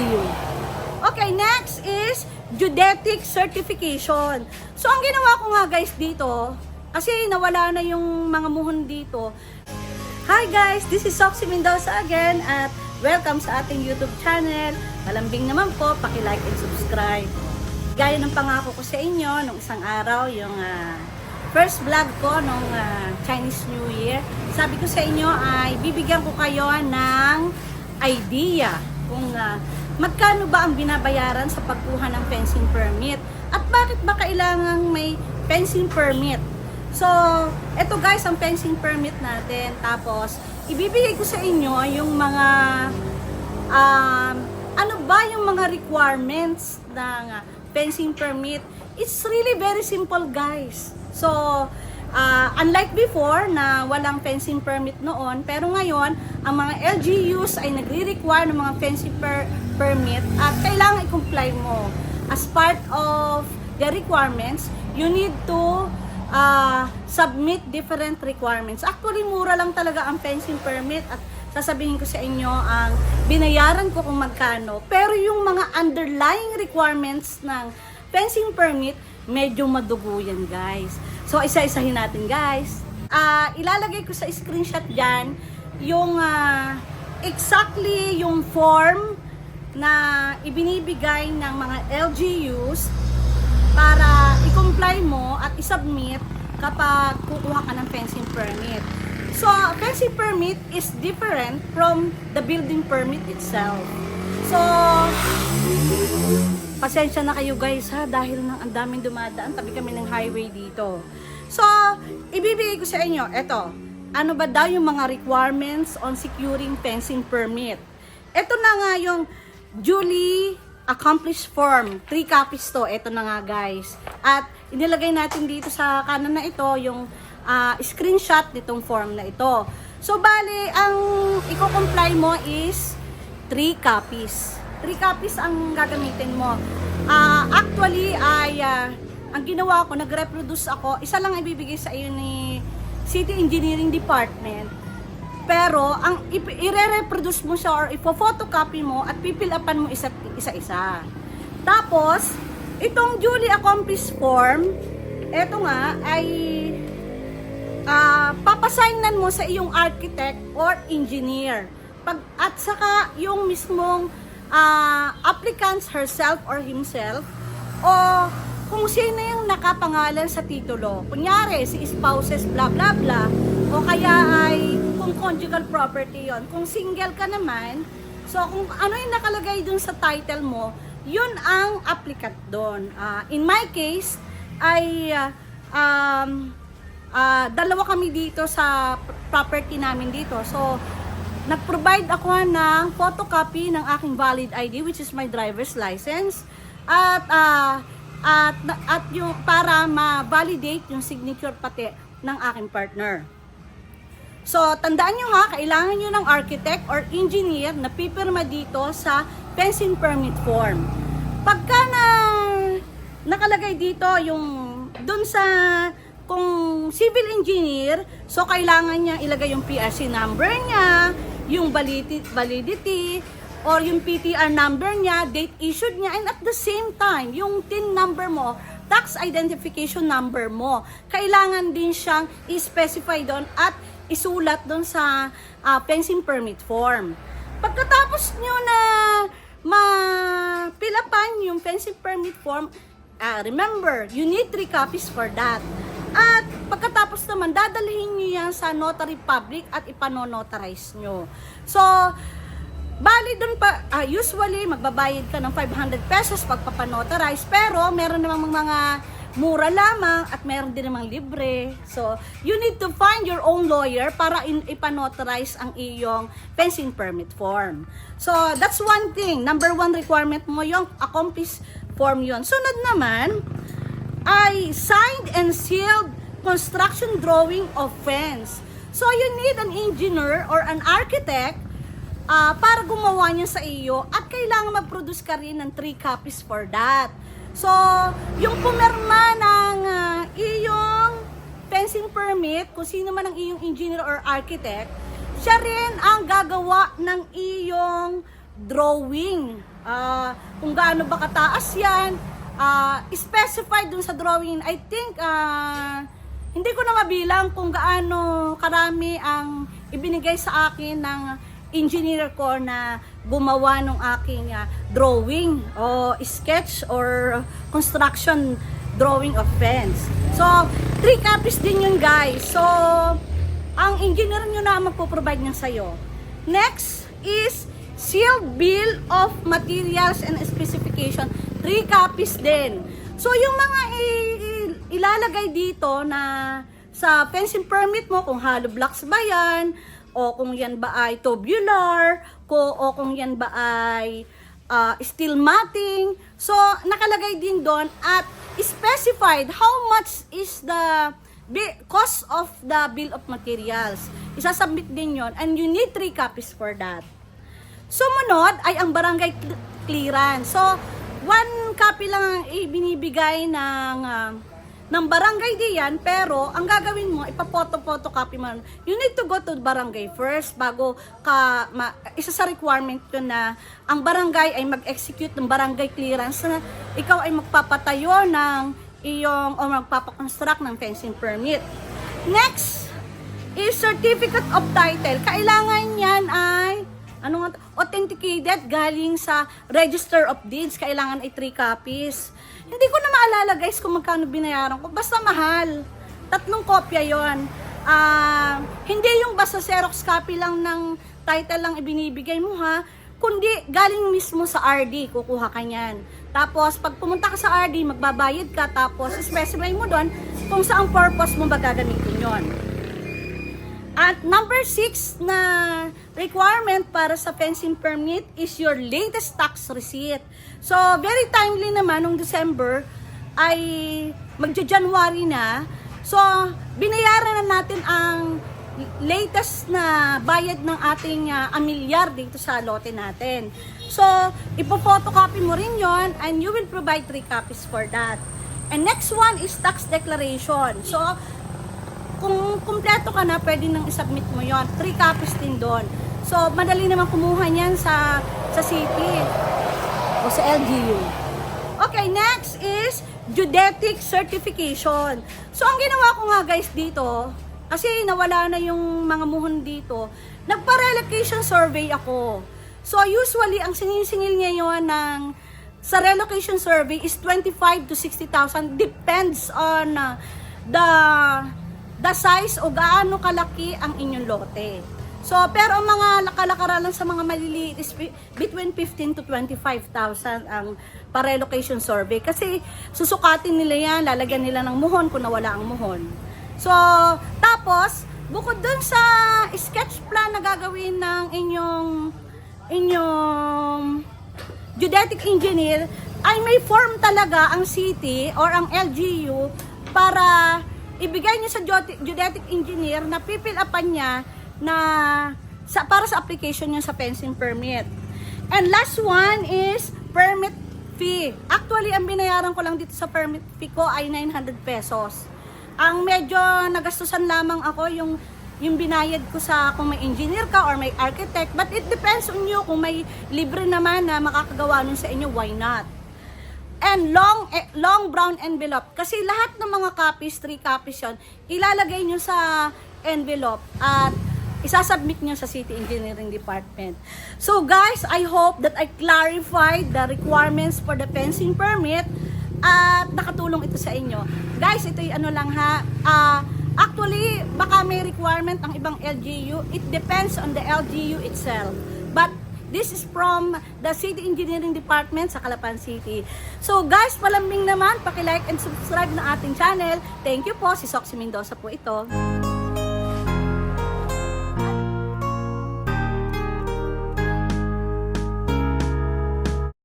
LGU. Okay, next is geodetic certification. So, ang ginawa ko nga guys dito, kasi nawala na yung mga muhon dito. Hi guys, this is Soxy Mendoza again at welcome sa ating YouTube channel. Malambing naman po, paki-like and subscribe. Gaya ng pangako ko sa inyo nung isang araw, yung ah, first vlog ko nung ah, Chinese New Year. Sabi ko sa inyo ay bibigyan ko kayo ng idea kung ah, magkano ba ang binabayaran sa pagkuha ng fencing permit at bakit ba kailangang may fencing permit. So, eto guys, ang fencing permit natin. Tapos, ibibigay ko sa inyo yung mga um, ano ba yung mga requirements ng uh, fencing permit. It's really very simple guys. So, uh, unlike before na walang fencing permit noon, pero ngayon, ang mga LGUs ay nagre-require ng mga fencing per- permit at kailangan i-comply mo. As part of the requirements, you need to uh, submit different requirements. Actually, mura lang talaga ang fencing permit at sasabihin ko sa inyo ang binayaran ko kung magkano. Pero yung mga underlying requirements ng fencing permit, medyo madugo guys. So, isa-isahin natin guys. Ah, ilalagay ko sa screenshot dyan yung ah, exactly yung form na ibinibigay ng mga LGUs para i-comply mo at i-submit kapag kukuha ka ng fencing permit. So, fencing permit is different from the building permit itself. So, pasensya na kayo guys ha dahil nang ang daming dumadaan tabi kami ng highway dito. So, ibibigay ko sa inyo, eto, ano ba daw yung mga requirements on securing fencing permit? Ito na nga yung duly accomplished form. Three copies to. Ito na nga guys. At inilagay natin dito sa kanan na ito yung ah, screenshot nitong form na ito. So, bali, ang i-comply mo is three copies. Three copies ang gagamitin mo. Ah, actually, ay ah, ang ginawa ko, nag-reproduce ako, isa lang ibibigay sa iyo ni City Engineering Department. Pero, ang i-reproduce mo siya or ipo-photocopy mo at pipil-upan mo isa- isa-isa. Tapos, itong duly accomplished form, eto nga, ay ah papasignan mo sa iyong architect or engineer. Pag, at saka yung mismong ah, applicants herself or himself o kung sino yung nakapangalan sa titulo. Kunyari, si spouses blah blah blah o kaya ay kung conjugal property yon. Kung single ka naman, so kung ano yung nakalagay dun sa title mo, yun ang applicant doon. Ah, in my case, ay ah, um, Ah, dalawa kami dito sa property namin dito. So, nag-provide ako ng photocopy ng aking valid ID which is my driver's license at ah, at at yung para ma-validate yung signature pati ng aking partner. So, tandaan nyo ha, kailangan nyo ng architect or engineer na pipirma dito sa fencing permit form. Pagka na nakalagay dito yung dun sa kung civil engineer, so kailangan niya ilagay yung PRC number niya, yung validity, validity or yung PTR number niya, date issued niya, and at the same time, yung TIN number mo, tax identification number mo, kailangan din siyang i-specify doon at isulat doon sa ah, fencing permit form. Pagkatapos nyo na ma-pilapan yung fencing permit form, ah, remember, you need three copies for that. At pagkatapos naman, dadalhin nyo yan sa notary public at ipanonotarize nyo. So, bali dun pa, ah, usually magbabayad ka ng 500 pesos pag papanotarize, pero meron namang mga mura lamang at meron din namang libre. So, you need to find your own lawyer para in, ipanotarize ang iyong fencing permit form. So, that's one thing. Number one requirement mo yung accomplish form yon. Sunod naman, ay signed and sealed construction drawing of fence. So you need an engineer or an architect ah, para gumawa niya sa iyo at kailangan mag-produce ka rin ng three copies for that. So, yung pumirma ng ah, iyong fencing permit, kung sino man ang iyong engineer or architect, siya rin ang gagawa ng iyong drawing Ah, kung gaano ba kataas yan, ah, specified dun sa drawing. I think, ah, hindi ko na mabilang kung gaano karami ang ibinigay sa akin ng engineer ko na gumawa ng aking ah, drawing o sketch or construction drawing of fence. So, three copies din yun guys. So, ang engineer nyo na magpo-provide niya sa'yo. Next is sealed bill of materials and specification. Three copies din. So, yung mga ilalagay dito na sa fencing permit mo, kung hollow blocks ba yan, o kung yan ba ay tubular, ko, o kung yan ba ay ah, steel matting. So, nakalagay din doon at specified how much is the cost of the bill of materials. Isasubmit din yon and you need three copies for that. Sumunod ay ang barangay cl- clearance. So, one copy lang ang ibinibigay ng ah, ng barangay diyan, pero ang gagawin mo, ipapoto-photo copy mo. You need to go to barangay first bago ka, ma, isa sa requirement yun na ang barangay ay mag-execute ng barangay clearance na ikaw ay magpapatayo ng iyong o magpapakonstruct ng fencing permit. Next is certificate of title. Kailangan yan ay ano nga, authenticated galing sa Register of Deeds. Kailangan ay 3 copies. Hindi ko na maalala guys kung magkano binayaran ko. Basta mahal. Tatlong kopya yon. Ah, hindi yung basta Xerox copy lang ng title lang ibinibigay mo ha. Kundi galing mismo sa RD, kukuha ka niyan. Tapos pag pumunta ka sa RD, magbabayad ka. Tapos specify mo doon kung saang purpose mo ba gagamitin yon. At number six na requirement para sa fencing permit is your latest tax receipt. So, very timely naman nung December ay magja-January na. So, binayaran na natin ang latest na bayad ng ating uh, amilyar dito sa lote natin. So, ipo-photocopy mo rin yon and you will provide three copies for that. And next one is tax declaration. So, kung kumpleto ka na, pwede nang isubmit mo yon. Three copies din doon. So, madali naman kumuha niyan sa, sa city o sa LGU. Okay, next is geodetic certification. So, ang ginawa ko nga guys dito, kasi nawala na yung mga muhon dito, nagpa-relocation survey ako. So, usually, ang sinisingil ngayon ng sa relocation survey is 25 to 60,000 depends on uh, the the size o gaano kalaki ang inyong lote. So, pero ang mga lakalakaralan sa mga maliliit is be- between 15 to 25,000 ang pa-relocation survey. Kasi susukatin nila yan, lalagyan nila ng muhon kung nawala ang muhon. So, tapos, bukod dun sa sketch plan na gagawin ng inyong inyong geodetic engineer, ay may form talaga ang city or ang LGU para ibigay niyo sa geode- geodetic engineer na pipil upan niya na sa, para sa application niya sa fencing permit. And last one is permit fee. Actually, ang binayaran ko lang dito sa permit fee ko ay 900 pesos. Ang medyo nagastusan lamang ako yung yung binayad ko sa kung may engineer ka or may architect but it depends on you kung may libre naman na makakagawa nun sa inyo why not and long eh, long brown envelope kasi lahat ng mga copies three copies yon ilalagay nyo sa envelope at isasubmit nyo sa City Engineering Department. So guys, I hope that I clarified the requirements for the fencing permit at nakatulong ito sa inyo. Guys, ito yung ano lang ha, ah, actually, baka may requirement ang ibang LGU. It depends on the LGU itself. But This is from the City Engineering Department sa Calapan City. So guys, palambing naman, paki-like and subscribe na ating channel. Thank you po, si Soxy Mendoza po ito.